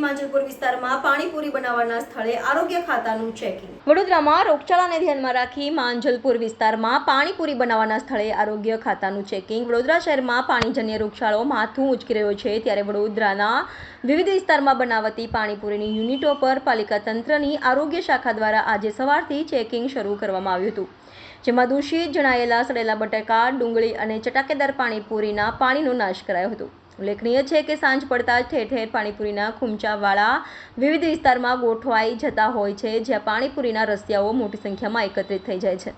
માંજલપુર વિસ્તારમાં પાણીપુરી બનાવવાના સ્થળે આરોગ્ય ખાતાનું ચેકિંગ વડોદરામાં રોગચાળાને ધ્યાનમાં રાખી માંજલપુર વિસ્તારમાં પાણીપુરી બનાવવાના સ્થળે આરોગ્ય ખાતાનું ચેકિંગ વડોદરા શહેરમાં પાણીજન્ય રોગચાળો માથું ઉચકી રહ્યો છે. ત્યારે વડોદરાના વિવિધ વિસ્તારમાં બનાવતી પાણીપુરીની યુનિટો પર પાલિકા તંત્રની આરોગ્ય શાખા દ્વારા આજે સવારથી ચેકિંગ શરૂ કરવામાં આવ્યું હતું. જેમાં દૂષિત જણાયેલા સડેલા બટાકા, ડુંગળી અને ચટાકેદાર પાણીપુરીના પાણીનો નાશ કરાયો હતો. ઉલ્લેખનીય છે કે સાંજ પડતા ઠેર ઠેર પાણીપુરીના ખૂમચાવાળા વિવિધ વિસ્તારમાં ગોઠવાઈ જતા હોય છે, જ્યાં પાણીપુરીના રસિયાઓ મોટી સંખ્યામાં એકત્રિત થઈ જાય છે.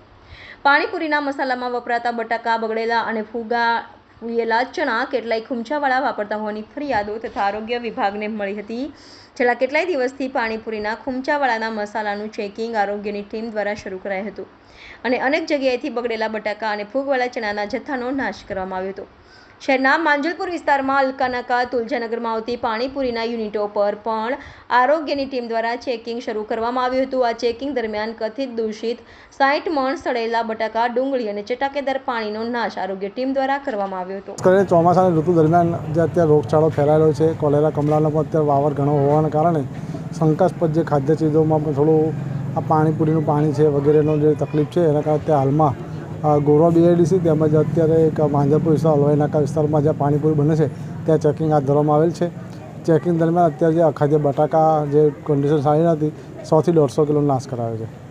પાણીપુરીના મસાલામાં વપરાતા બટાકા, બગડેલા અને ફૂગા, ફૂયેલા ચણા કેટલાય ખૂમચાવાળા વાપરતા હોવાની ફરિયાદો તથા આરોગ્ય વિભાગને મળી હતી. છેલ્લા કેટલાય દિવસથી પાણીપુરીના ખૂમચાવાળાના મસાલાનું ચેકિંગ આરોગ્યની ટીમ દ્વારા શરૂ કરાયું હતું અને અનેક જગ્યાએથી બગડેલા બટાકા અને ફૂગવાળા ચણાના જથ્થાનો નાશ કરવામાં આવ્યો હતો. શહેરના માંજલપુર વિસ્તારમાં અલકાનાકા તુલજાનગરમાં આવતી પાણીપુરીના યુનિટો પર પણ આરોગ્યની ટીમ દ્વારા ચેકિંગ શરૂ કરવામાં આવ્યું હતું. આ ચેકિંગ દરમિયાન કથિત, દૂષિત સાઠ મણ સડેલા બટાકા, ડુંગળી અને ચટાકેદાર પાણીનો નાશ આરોગ્ય ટીમ દ્વારા કરવામાં આવ્યો હતો. કરીને ચોમાસાની ઋતુ દરમિયાન જે અત્યારે રોગચાળો ફેલાયેલો છે, કોલેરા કમળાનો પણ અત્યારે વાવર ઘણો હોવાના કારણે શંકાસ્પદ જે ખાદ્ય ચીજોમાં પણ થોડું આ પાણીપુરીનું પાણી છે વગેરેનો જે તકલીફ છે, એના કારણે અત્યારે હાલમાં ગોરવા બીઆઈડીસી તેમજ અત્યારે એક માંજરપુર વિસ્તાર, હલવાઈ નાકા વિસ્તારમાં જ્યાં પાણીપુરી બને છે, ત્યાં ચેકિંગ હાથ ધરવામાં આવેલ છે. ચેકિંગ દરમિયાન અત્યારે જે અખાદ્ય બટાકા જે કન્ડિશન સારી નથી સોથી દોઢસો કિલો નાશ કરાવે છે.